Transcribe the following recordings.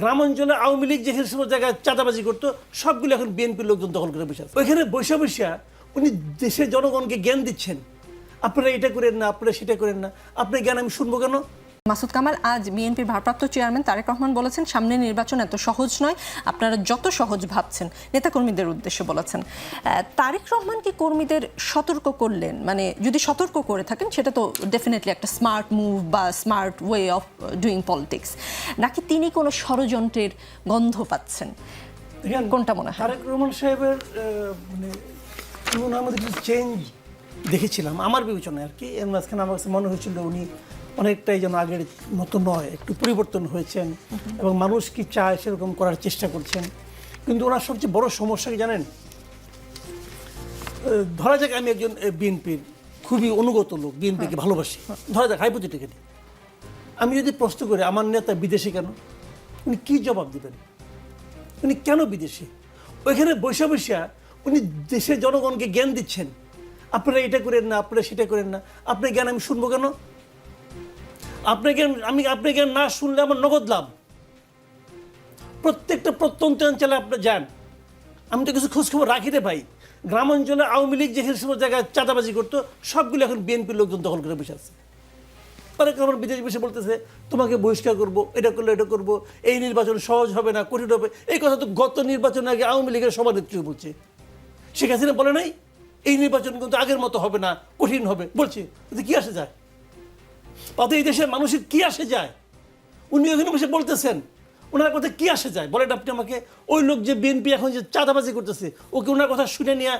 গ্রাম অঞ্চলে আওয়ামী লীগ যেখানে সমস্ত জায়গায় চাঁদাবাজি করতো, সবগুলো এখন বিএনপির লোকজন দখল করে বসে আছে। ওইখানে বসে বসে উনি দেশের জনগণকে জ্ঞান দিচ্ছেন। আপনারা এটা করেন না, আপনারা সেটা করেন না। আপনার জ্ঞান আমি শুনব কেন? মাসুদ কামাল আজ বিএনপির ভারপ্রাপ্ত চেয়ারম্যান তারেক রহমান বলেছেন সামনে নির্বাচন এত সহজ নয় আপনারা যত সহজ ভাবছেন নেতাকর্মীদের উদ্দেশ্যে বলেছেন। তারেক রহমান কি কর্মীদের সতর্ক করলেন? মানে যদি সতর্ক করে থাকেন সেটা তো ডেফিনেটলি একটা স্মার্ট মুভ বা smart way of doing politics নাকি তিনি কোনো ষড়যন্ত্রের গন্ধ পাচ্ছেন? কোনটা মনে হয়? তারেক রহমান সাহেবের মানে চেঞ্জ দেখেছিলাম আমার বিবেচনায় আর কি এর মাঝখানে আমার কাছে মনে হয়েছিল উনি অনেকটাই যেন আগের মতো নয়, একটু পরিবর্তন হয়েছেন এবং মানুষ কি চায় সেরকম করার চেষ্টা করছেন। কিন্তু ওনার সবচেয়ে বড় সমস্যা কি জানেন? ধরা যাক আমি একজন বিএনপির খুবই অনুগত লোক, বিএনপিকে ভালোবাসি। ধরা যাক হাইপোথেটিক্যালি আমি যদি প্রশ্ন করি, আমার নেতা বিদেশে কেন? উনি কি জবাব দিবেন? উনি কেন বিদেশি? ওইখানে বৈশা বসে উনি দেশের জনগণকে জ্ঞান দিচ্ছেন। আপনারা এটা করেন না, আপনারা সেটা করেন না। আপনার জ্ঞান আমি শুনব কেন? জ্ঞান আমি জ্ঞান না শুনলে আমার নগদ লাভ। প্রত্যেকটা প্রত্যন্ত অঞ্চলে আপনি যান। আমি তো কিছু খোঁজখবর রাখি রে ভাই। গ্রাম অঞ্চলে আওয়ামী লীগ যেখানে সমস্ত জায়গায় চাঁদাবাজি করতো, সবগুলো এখন বিএনপির লোকজন দখল করে বসে আছে। অনেক আমার বিদেশ বসে বলতেছে, তোমাকে বহিষ্কার করব, এটা করলে এটা করব, এই নির্বাচন সহজ হবে না, কঠিন হবে। এই কথা তো গত নির্বাচনের আগে আওয়ামী লীগের সভানেত্রী বলছে। হাসিনা বলে নাই, এই নির্বাচন কিন্তু আগের মতো হবে না, কঠিন হবে। বলছে কি আসে যায়? তাতে এই দেশের মানুষের কি আসে যায়? উনি ওখানে বসে বলতেছেন, ওনার কথা কি আসে যায়? বলেন আপনি আমাকে, ওই লোক যে বিএনপি এখন যে চাঁদাবাজি করতেছে ওকে ওনার কথা শুনে নিয়ে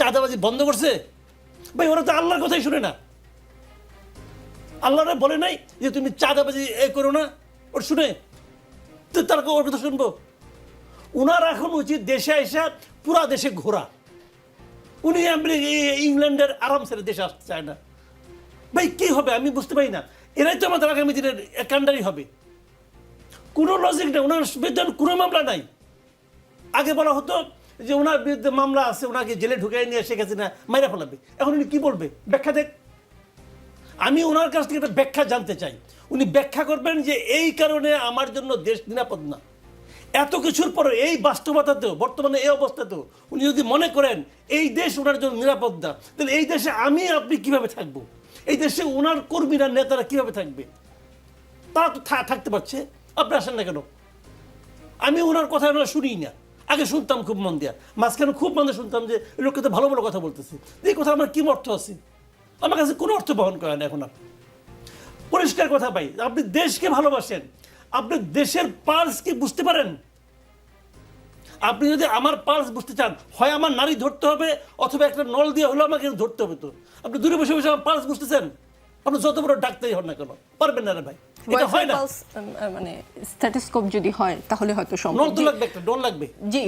চাঁদাবাজি বন্ধ করছে? ভাই, ওরা তো আল্লাহর কথাই শুনে না। আল্লাহরা বলে নাই যে তুমি চাঁদাবাজি এ করো না, ওর শুনে। তো তার ওর কথা শুনব। ওনার এখন উচিত দেশে এসে পুরা দেশে ঘোরা। উনি ইংল্যান্ডের আরাম ছেড়ে দেশে আসতে চায় না। ভাই, কি হবে? আমি বুঝতে পারি না। এরাই তো আমাদের আগামী দিনের কান্ডারি হবে। কোনো লজিক নেই। ওনার বিরুদ্ধে কোনো মামলা নাই। আগে বলা হতো যে ওনার বিরুদ্ধে মামলা আছে, ওনাকে জেলে ঢুকাই নিয়ে শেখ হাসিনা মাইরা ফেলাবে। এখন উনি কি বলবে? ব্যাখ্যা দেখ আমি ওনার কাছ থেকে একটা ব্যাখ্যা জানতে চাই। উনি ব্যাখ্যা করবেন যে এই কারণে আমার জন্য দেশ নিরাপদ না। এত কিছুর পরে এই বাস্তবতাতেও, বর্তমানে এই অবস্থাতেও উনি যদি মনে করেন, এই দেশ ওনার জন্য নিরাপদ না, তাহলে এই দেশে আমি, আপনি কীভাবে থাকব? এই দেশে ওনার কর্মীরা, নেতারা কীভাবে থাকবে? তারা তো থাকতে পারছে। আপনি আসেন না কেন? আমি ওনার কথা ওনার শুনি না। আগে শুনতাম খুব মন দিয়া। মাঝখানে খুব মনে শুনতাম যে লোককে তো ভালো ভালো কথা বলতেছে। এই কথা আমার কি অর্থ আছে? আমার কাছে কোনো অর্থ বহন করে না এখন আর। পরিষ্কার কথা ভাই, আপনি দেশকে ভালোবাসেন। আপনি দেশের পালস কি বুঝতে পারেন? আপনি যদি আমার পালস বুঝতে চান হয় আমার নারী ধরতে হবে অথবা একটা নল দিয়ে হলেও আমাকে ধরতে হবে তো। আপনি দূরে বসে বসে আমার পালস বুঝতেছেন? আপনি যত বড় ডাক্তারই হন না কেন? পারবেন না রে ভাই। এটা হয় না? মানে স্ট্যাটিস্কোপ যদি হয় তাহলে হয়তো সম্ভব। নল তো লাগবে একটা ডল লাগবে। জি।